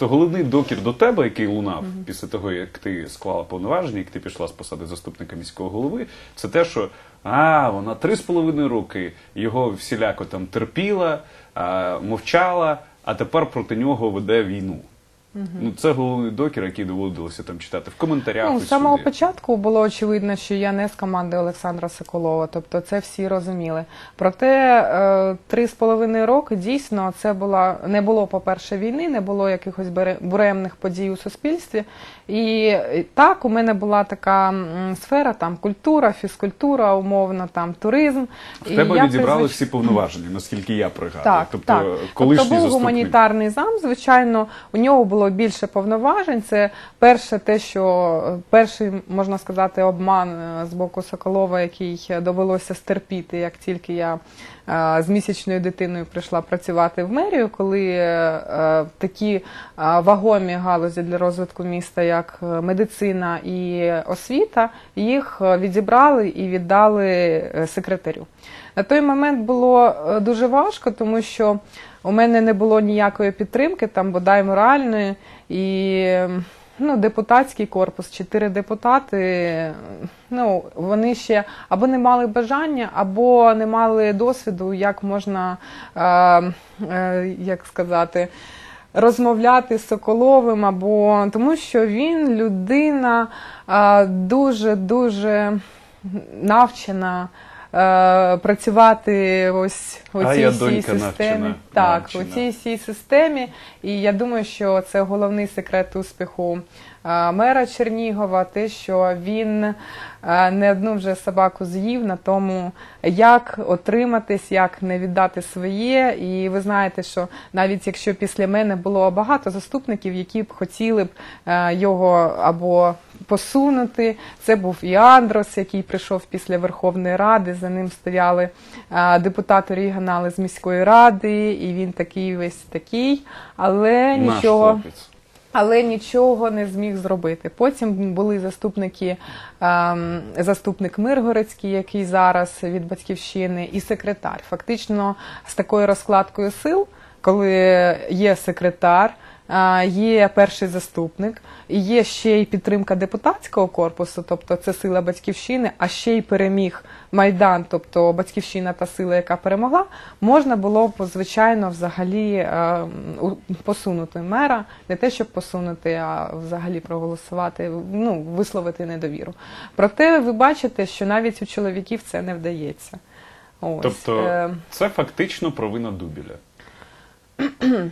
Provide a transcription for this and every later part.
Тобто головний докір до тебе, який лунав після того, як ти склала повноваження, як ти пішла з посади заступника міського голови, це те, що а, вона три з половиною роки його всіляко там терпіла, а, мовчала, а тепер проти нього веде війну. Ну, це головний докір, який доводилося там читати в коментарях. Ну, з самого всюди. початку було очевидно, що я не з команди Олександра Соколова, тобто це всі розуміли. Проте е, три з половиною роки дійсно це була не було, по-перше, війни, не було якихось буремних подій у суспільстві. І так, у мене була така сфера, там культура, фізкультура, умовно, там туризм. В І тебе я відібрали призвич- всі повноваження, наскільки я пригадую. так, тобто, так. колишній тобто був заступник. гуманітарний зам, звичайно, у нього було більше повноважень. Це перше, те, що перший можна сказати обман е, з боку Соколова, який е, довелося стерпіти, як тільки я е, з місячною дитиною прийшла працювати в мерію, коли такі вагомі галузі для розвитку міста, як медицина і освіта, їх відібрали і віддали секретарю. На той момент було дуже важко, тому що у мене не було ніякої підтримки, там бодай моральної, і ем, ну, депутатський корпус, чотири депутати, ну, вони ще або не мали бажання, або не мали досвіду, як можна, е, е, як сказати, розмовляти з Соколовим, або тому що він людина е, дуже-дуже навчена е, працювати ось у цій всій системі. навчена, Так, навчена. у цій всій системі. І я думаю, що це головний секрет успіху е, мера Чернігова, те, що він е, не одну вже собаку з'їв на тому, як отриматись, як не віддати своє. І ви знаєте, що навіть якщо після мене було багато заступників, які б хотіли б е, його або посунути. Це був і Андрос, який прийшов після Верховної Ради. За ним стояли депутати регіонали з міської ради, і він такий весь такий, але Наш нічого. хлопець. Але нічого не зміг зробити. Потім були заступники, ем, заступник Миргородський, який зараз від батьківщини, і секретар. Фактично з такою розкладкою сил, коли є секретар, є перший заступник, є ще й підтримка депутатського корпусу, тобто це сила батьківщини, а ще й переміг майдан, тобто батьківщина та сила, яка перемогла, можна було б звичайно взагалі е, посунути мера, не те, щоб посунути, а взагалі проголосувати, ну висловити недовіру. Проте ви бачите, що навіть у чоловіків це не вдається. Ось. Тобто Е, це фактично провина Дубіля.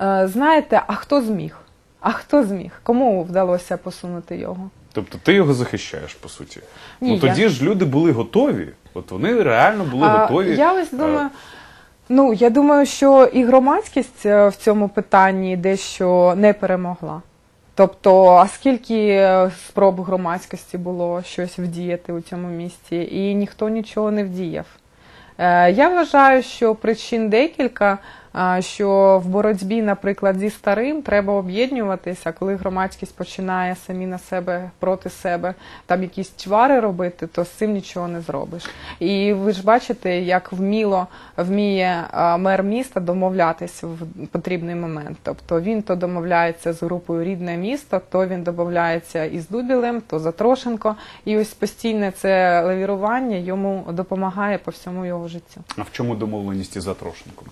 е, знаєте, а хто зміг? А хто зміг? Кому вдалося посунути його? Тобто ти його захищаєш, по суті. Ні, ну я- тоді ж люди були готові. От вони реально були А, готові. Я ось е, думаю. Ну, я думаю, що і громадськість е, в цьому питанні дещо не перемогла. Тобто, а скільки спроб громадськості було щось вдіяти у цьому місті, і ніхто нічого не вдіяв. Я вважаю, що причин декілька, що в боротьбі, наприклад, зі старим треба об'єднуватися, коли громадськість починає самі на себе проти себе там якісь чвари робити, то з цим нічого не зробиш. І ви ж бачите, як вміло вміє мер міста домовлятись в потрібний момент. Тобто він то домовляється з групою рідне місто, то він домовляється із Дубілем, то Затрошенко. І ось постійне це лавірування йому допомагає по всьому його життю. А в чому домовленість із Затрошенком?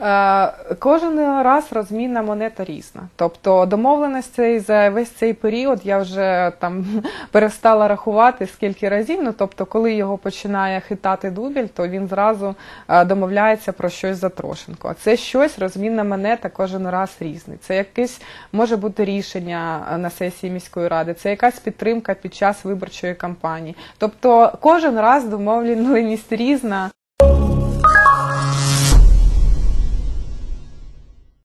Е, Кожен раз розмінна монета різна. Тобто домовленостей за весь цей період я вже там перестала рахувати скільки разів. Ну тобто, коли його починає хитати дубіль, то він зразу е, домовляється про щось за Трошенко. Це щось розмінна монета кожен раз різний. Це якесь може бути рішення е, на сесії міської ради, це якась підтримка під час виборчої кампанії. Тобто кожен раз домовленість різна.